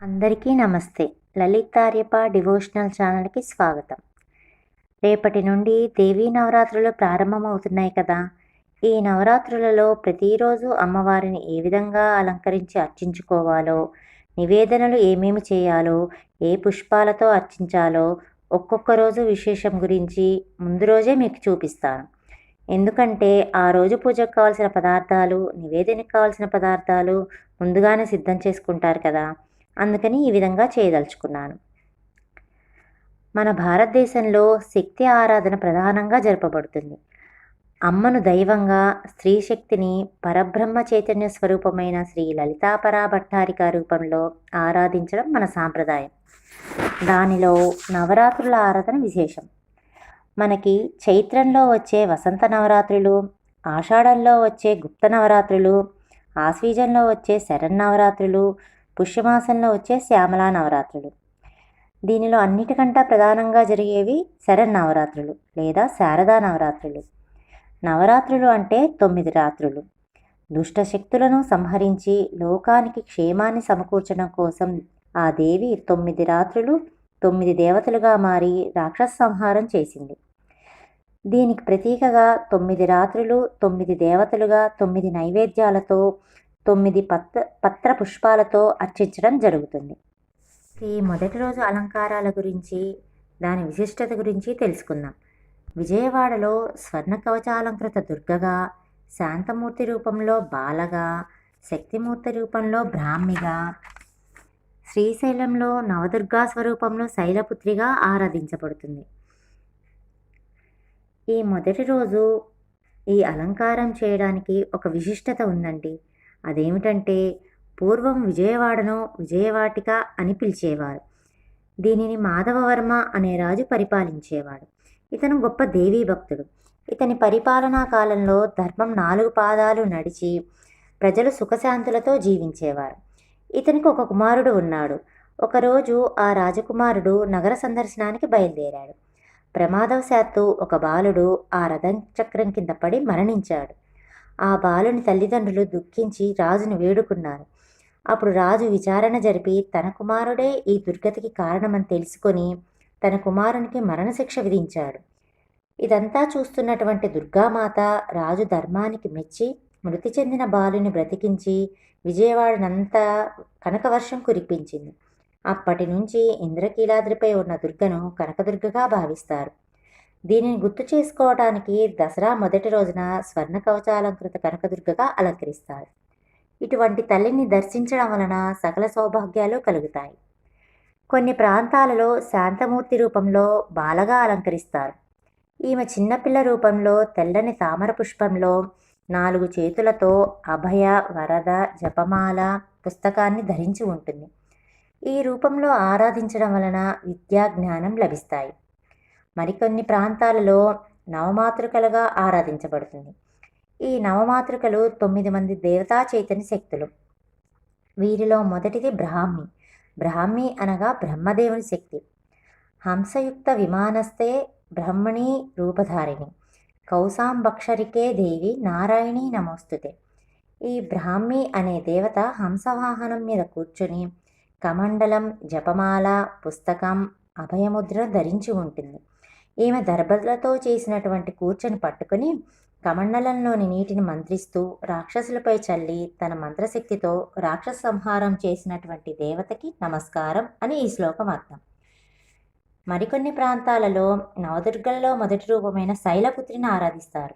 అందరికీ నమస్తే. లలితార్యప డివోషనల్ ఛానల్కి స్వాగతం. రేపటి నుండి దేవీ నవరాత్రులు ప్రారంభమవుతున్నాయి కదా. ఈ నవరాత్రులలో ప్రతిరోజు అమ్మవారిని ఏ విధంగా అలంకరించి అర్చించుకోవాలో నివేదనలు ఏమేమి చేయాలో ఏ పుష్పాలతో అర్చించాలో ఒక్కొక్క రోజు విశేషం గురించి ముందు రోజే మీకు చూపిస్తాను. ఎందుకంటే ఆ రోజు పూజకు కావాల్సిన పదార్థాలు నివేదనకు కావాల్సిన పదార్థాలు ముందుగానే సిద్ధం చేసుకుంటారు కదా. అందుకని ఈ విధంగా చేయదలుచుకున్నాను. మన భారతదేశంలో శక్తి ఆరాధన ప్రధానంగా జరపబడుతుంది. అమ్మను దైవంగా స్త్రీ శక్తిని పరబ్రహ్మ చైతన్య స్వరూపమైన శ్రీ లలితాపరా భట్టారిక రూపంలో ఆరాధించడం మన సాంప్రదాయం. దానిలో నవరాత్రుల ఆరాధన విశేషం. మనకి చైత్రంలో వచ్చే వసంత నవరాత్రులు ఆషాఢంలో వచ్చే గుప్త నవరాత్రులు ఆశ్వీజంలో వచ్చే శరన్నవరాత్రులు పుష్యమాసంలో వచ్చే శ్యామలా నవరాత్రులు. దీనిలో అన్నిటికంటే ప్రధానంగా జరిగేవి శరన్నవరాత్రులు లేదా శారదా నవరాత్రులు. నవరాత్రులు అంటే తొమ్మిది రాత్రులు. దుష్ట శక్తులను సంహరించి లోకానికి క్షేమాన్ని సమకూర్చడం కోసం ఆ దేవి తొమ్మిది రాత్రులు తొమ్మిది దేవతలుగా మారి రాక్షస సంహారం చేసింది. దీనికి ప్రతీకగా తొమ్మిది రాత్రులు తొమ్మిది దేవతలుగా తొమ్మిది నైవేద్యాలతో తొమ్మిది పత్ర పత్ర పుష్పాలతో అర్చించడం జరుగుతుంది. ఈ మొదటి రోజు అలంకారాల గురించి దాని విశిష్టత గురించి తెలుసుకుందాం. విజయవాడలో స్వర్ణ కవచాలంకృత దుర్గగా శాంతమూర్తి రూపంలో బాలగా శక్తిమూర్తి రూపంలో బ్రాహ్మిగా శ్రీశైలంలో నవదుర్గా స్వరూపంలో శైలపుత్రిగా ఆరాధించబడుతుంది. ఈ మొదటి రోజు ఈ అలంకారం చేయడానికి ఒక విశిష్టత ఉందండి. అదేమిటంటే పూర్వం విజయవాడను విజయవాటిక అని పిలిచేవారు. దీనిని మాధవవర్మ అనే రాజు పరిపాలించేవాడు. ఇతను గొప్ప దేవీ భక్తుడు. ఇతని పరిపాలనా కాలంలో ధర్మం నాలుగు పాదాలు నడిచి ప్రజలు సుఖశాంతులతో జీవించేవారు. ఇతనికి ఒక కుమారుడు ఉన్నాడు. ఒకరోజు ఆ రాజకుమారుడు నగర సందర్శనానికి బయలుదేరాడు. ప్రమాదవశాత్తు ఒక బాలుడు ఆ రథం చక్రం కింద పడి మరణించాడు. ఆ బాలుని తల్లిదండ్రులు దుఃఖించి రాజును వేడుకున్నారు. అప్పుడు రాజు విచారణ జరిపి తన కుమారుడే ఈ దుర్గతికి కారణమని తెలుసుకొని తన కుమారునికి మరణశిక్ష విధించాడు. ఇదంతా చూస్తున్నటువంటి దుర్గామాత రాజు ధర్మానికి మెచ్చి మృతి చెందిన బాలుని బ్రతికించి విజయవాడనంతా కనకవర్షం కురిపించింది. అప్పటి నుంచి ఇంద్రకీలాద్రిపై ఉన్న దుర్గను కనకదుర్గగా భావిస్తారు. దీనిని గుర్తు చేసుకోవడానికి దసరా మొదటి రోజున స్వర్ణ కవచాలంకృత కనకదుర్గగా అలంకరిస్తారు. ఇటువంటి తల్లిని దర్శించడం వలన సకల సౌభాగ్యాలు కలుగుతాయి. కొన్ని ప్రాంతాలలో శాంతమూర్తి రూపంలో బాలగా అలంకరిస్తారు. ఈమె చిన్నపిల్ల రూపంలో తెల్లని తామర పుష్పంలో నాలుగు చేతులతో అభయ వరద జపమాల పుస్తకాన్ని ధరించి ఉంటుంది. ఈ రూపంలో ఆరాధించడం వలన విద్యా జ్ఞానం లభిస్తాయి. మరికొన్ని ప్రాంతాలలో నవమాతృకలుగా ఆరాధించబడుతుంది. ఈ నవమాతృకలు తొమ్మిది మంది దేవతా చైతన్య శక్తులు. వీరిలో మొదటిది బ్రాహ్మి. బ్రాహ్మి అనగా బ్రహ్మదేవుని శక్తి. హంసయుక్త విమానస్తే బ్రహ్మణి రూపధారిణి. కౌసాంబక్షరికే దేవి నారాయణి నమోస్తుతే. ఈ బ్రాహ్మి అనే దేవత హంసవాహనం మీద కూర్చుని కమండలం జపమాల పుస్తకం అభయముద్ర ధరించి ఉంటుంది. ఈమె దర్భలతో చేసినటువంటి కూర్చొని పట్టుకుని కమండలంలోని నీటిని మంత్రిస్తూ రాక్షసులపై చల్లి తన మంత్రశక్తితో రాక్షస సంహారం చేసినటువంటి దేవతకి నమస్కారం అని ఈ శ్లోకం అర్థం. మరికొన్ని ప్రాంతాలలో నవదుర్గల్లో మొదటి రూపమైన శైలపుత్రిని ఆరాధిస్తారు.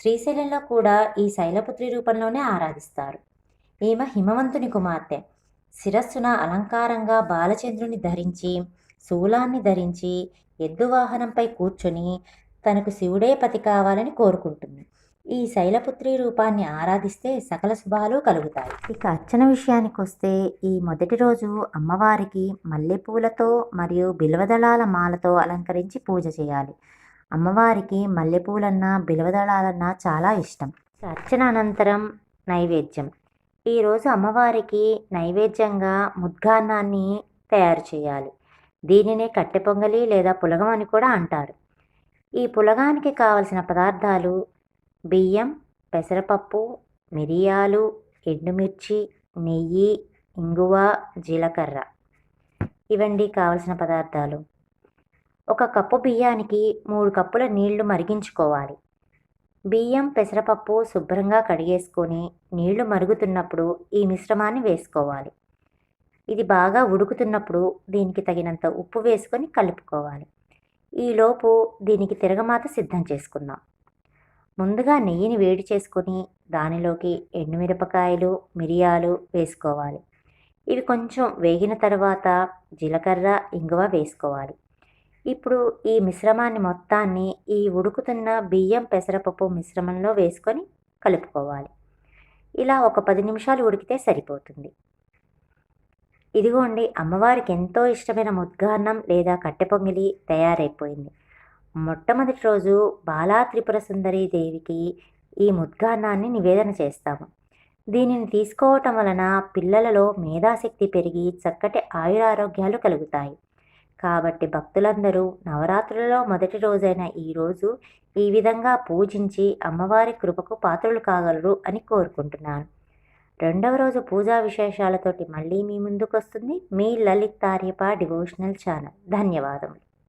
శ్రీశైలంలో కూడా ఈ శైలపుత్రి రూపంలోనే ఆరాధిస్తారు. ఈమె హిమవంతుని కుమార్తె. శిరస్సున అలంకారంగా బాలచంద్రుని ధరించి శూలాన్ని ధరించి ఎద్దు వాహనంపై కూర్చొని తనకు శివుడే పతి కావాలని కోరుకుంటుంది. ఈ శైలపుత్రి రూపాన్ని ఆరాధిస్తే సకల శుభాలు కలుగుతాయి. ఇక అర్చన విషయానికి వస్తే ఈ మొదటి రోజు అమ్మవారికి మల్లెపూలతో మరియు బిల్వదళాల మాలతో అలంకరించి పూజ చేయాలి. అమ్మవారికి మల్లెపూలన్నా బిల్వదళాలన్నా చాలా ఇష్టం. అర్చన అనంతరం నైవేద్యం. ఈరోజు అమ్మవారికి నైవేద్యంగా ముద్గాన్నాన్ని తయారు చేయాలి. దీనినే కట్టె పొంగలి లేదా పులగం అని కూడా అంటారు. ఈ పులగానికి కావలసిన పదార్థాలు బియ్యం పెసరపప్పు మిరియాలు ఎండుమిర్చి నెయ్యి ఇంగువ జీలకర్ర. ఇవండి కావలసిన పదార్థాలు. ఒక కప్పు బియ్యానికి మూడు కప్పుల నీళ్ళు మరిగించుకోవాలి. బియ్యం పెసరపప్పు శుభ్రంగా కడిగేసుకొని నీళ్ళు మరుగుతున్నప్పుడు ఈ మిశ్రమాన్ని వేసుకోవాలి. ఇది బాగా ఉడుకుతున్నప్పుడు దీనికి తగినంత ఉప్పు వేసుకొని కలుపుకోవాలి. ఈలోపు దీనికి తిరగమాత సిద్ధం చేసుకుందాం. ముందుగా నెయ్యిని వేడి చేసుకొని దానిలోకి ఎండుమిరపకాయలు మిరియాలు వేసుకోవాలి. ఇవి కొంచెం వేగిన తర్వాత జీలకర్ర ఇంగువ వేసుకోవాలి. ఇప్పుడు ఈ మిశ్రమాన్ని మొత్తాన్ని ఈ ఉడుకుతున్న బియ్యం పెసరపప్పు మిశ్రమంలో వేసుకొని కలుపుకోవాలి. ఇలా ఒక పది నిమిషాలు ఉడికితే సరిపోతుంది. ఇదిగోండి అమ్మవారికి ఎంతో ఇష్టమైన ముద్గాన్నం లేదా కట్టె పొంగిలి తయారైపోయింది. మొట్టమొదటి రోజు బాలా త్రిపుర సుందరి దేవికి ఈ ముద్గాన్నాన్ని నివేదన చేస్తాము. దీనిని తీసుకోవటం వలన పిల్లలలో మేధాశక్తి పెరిగి చక్కటి ఆయురారోగ్యాలు కలుగుతాయి. కాబట్టి భక్తులందరూ నవరాత్రులలో మొదటి రోజైన ఈరోజు ఈ విధంగా పూజించి అమ్మవారి కృపకు పాత్రలు కాగలరు అని కోరుకుంటున్నాను. రెండవ రోజు పూజా విశేషాలతోటి మళ్ళీ మీ ముందుకు వస్తుంది మీ లలిత్ తార్యపా డివోషనల్ ఛానల్. ధన్యవాదములు.